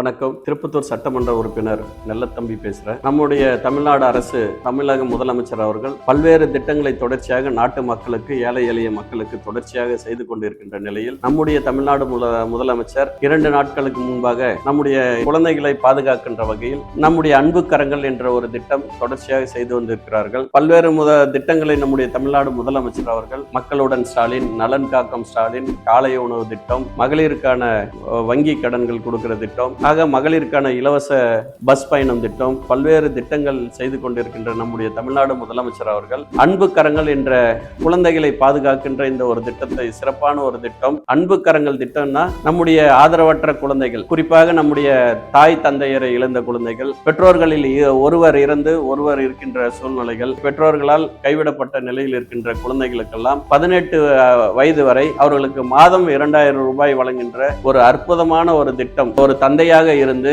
வணக்கம். திருப்பத்தூர் சட்டமன்ற உறுப்பினர் நெல்லத்தம்பி பேசுகிறேன் நம்முடைய தமிழ்நாடு அரசு தமிழக முதலமைச்சர் அவர்கள் பல்வேறு திட்டங்களை தொடர்ச்சியாக நாட்டு மக்களுக்கு ஏழை எளிய மக்களுக்கு தொடர்ச்சியாக செய்து கொண்டிருக்கின்ற நிலையில் நம்முடைய தமிழ்நாடு முதலமைச்சர் இரண்டு நாட்களுக்கு முன்பாக நம்முடைய குழந்தைகளை பாதுகாக்கின்ற வகையில் நம்முடைய அன்பு கரங்கள் என்ற ஒரு திட்டம் தொடர்ச்சியாக செய்து வந்திருக்கிறார்கள். பல்வேறு முத திட்டங்களை நம்முடைய தமிழ்நாடு முதலமைச்சர் அவர்கள் மக்களுடன் ஸ்டாலின் நலன் காக்கம் ஸ்டாலின் காலை உணவு திட்டம் மகளிருக்கான வங்கி கடன்கள் கொடுக்கிற திட்டம் ஆக மகளிருக்கான இலவச பஸ் பயணம் திட்டம் பல்வேறு திட்டங்கள் செய்து கொண்டிருக்கின்ற நம்முடைய தமிழ்நாடு முதலமைச்சர் அவர்கள் அன்பு கரங்கள் என்ற குழந்தைகளை பாதுகாக்கின்ற இந்த ஒரு திட்டத்தை சிறப்பான ஒரு திட்டம். அன்பு கரங்கள் திட்டம்னா நம்முடைய ஆதரவற்ற குழந்தைகள் குறிப்பாக நம்முடைய தாய் தந்தையரை இழந்த குழந்தைகள் பெற்றோர்களில் ஒருவர் இறந்து ஒருவர் இருக்கின்ற சூழ்நிலைகள் பெற்றோர்களால் கைவிடப்பட்ட நிலையில் இருக்கின்ற குழந்தைகளுக்கெல்லாம் பதினெட்டு வயது வரை அவர்களுக்கு மாதம் இரண்டாயிரம் ரூபாய் வழங்குகின்ற ஒரு அற்புதமான ஒரு திட்டம். ஒரு தந்தையாக இருந்து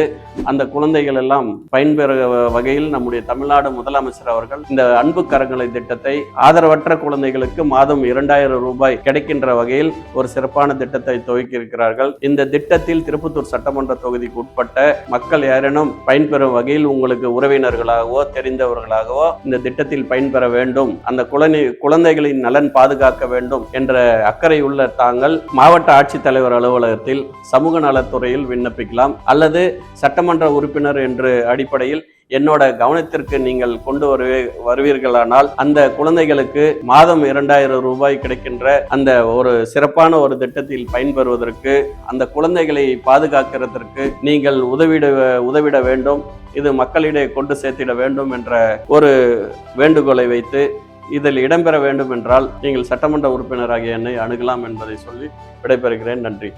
அந்த குழந்தைகள் எல்லாம் பயன்பெற வகையில் நம்முடைய தமிழ்நாடு முதலமைச்சர் அவர்கள் இந்த அன்பு கரங்களை திட்டத்தை ஆதரவற்ற குழந்தைகளுக்கு மாதம் இரண்டாயிரம் ரூபாய் கிடைக்கின்ற வகையில் ஒரு சிறப்பான திட்டத்தை துவக்கி இருக்கிறார்கள் இந்த திட்டத்தில் திருப்பத்தூர் சட்டமன்ற தொகுதிக்கு உட்பட்ட மக்கள் யாரேனும் பயன்பெறும் வகையில் உங்களுக்கு உறவினர்களாகவோ தெரிந்தவர்களாகவோ இந்த திட்டத்தில் பயன்பெற வேண்டும். அந்த குழந்தை குழந்தைகளின் நலன் பாதுகாக்க வேண்டும் என்ற அக்கறை உள்ள தாங்கள் மாவட்ட ஆட்சித்தலைவர் அலுவலகத்தில் சமூக நலத்துறையில் விண்ணப்பிக்கலாம். அல்லது சட்டமன்ற உறுப்பினர் என்று அடிப்படையில் என்னோட கவனத்திற்கு நீங்கள் கொண்டு வருவே வருவீர்களானால் அந்த குழந்தைகளுக்கு மாதம் இரண்டாயிரம் ரூபாய் கிடைக்கின்ற அந்த ஒரு சிறப்பான ஒரு திட்டத்தில் பயன்பெறுவதற்கு அந்த குழந்தைகளை பாதுகாக்கிறதற்கு நீங்கள் உதவிட உதவிட வேண்டும். இது மக்களிடையே கொண்டு சேர்த்திட வேண்டும் என்ற ஒரு வேண்டுகோளை வைத்து இதில் இடம்பெற வேண்டும் என்றால் நீங்கள் சட்டமன்ற உறுப்பினராகிய என்னை அணுகலாம் என்பதை சொல்லி விடைபெறுகிறேன். நன்றி.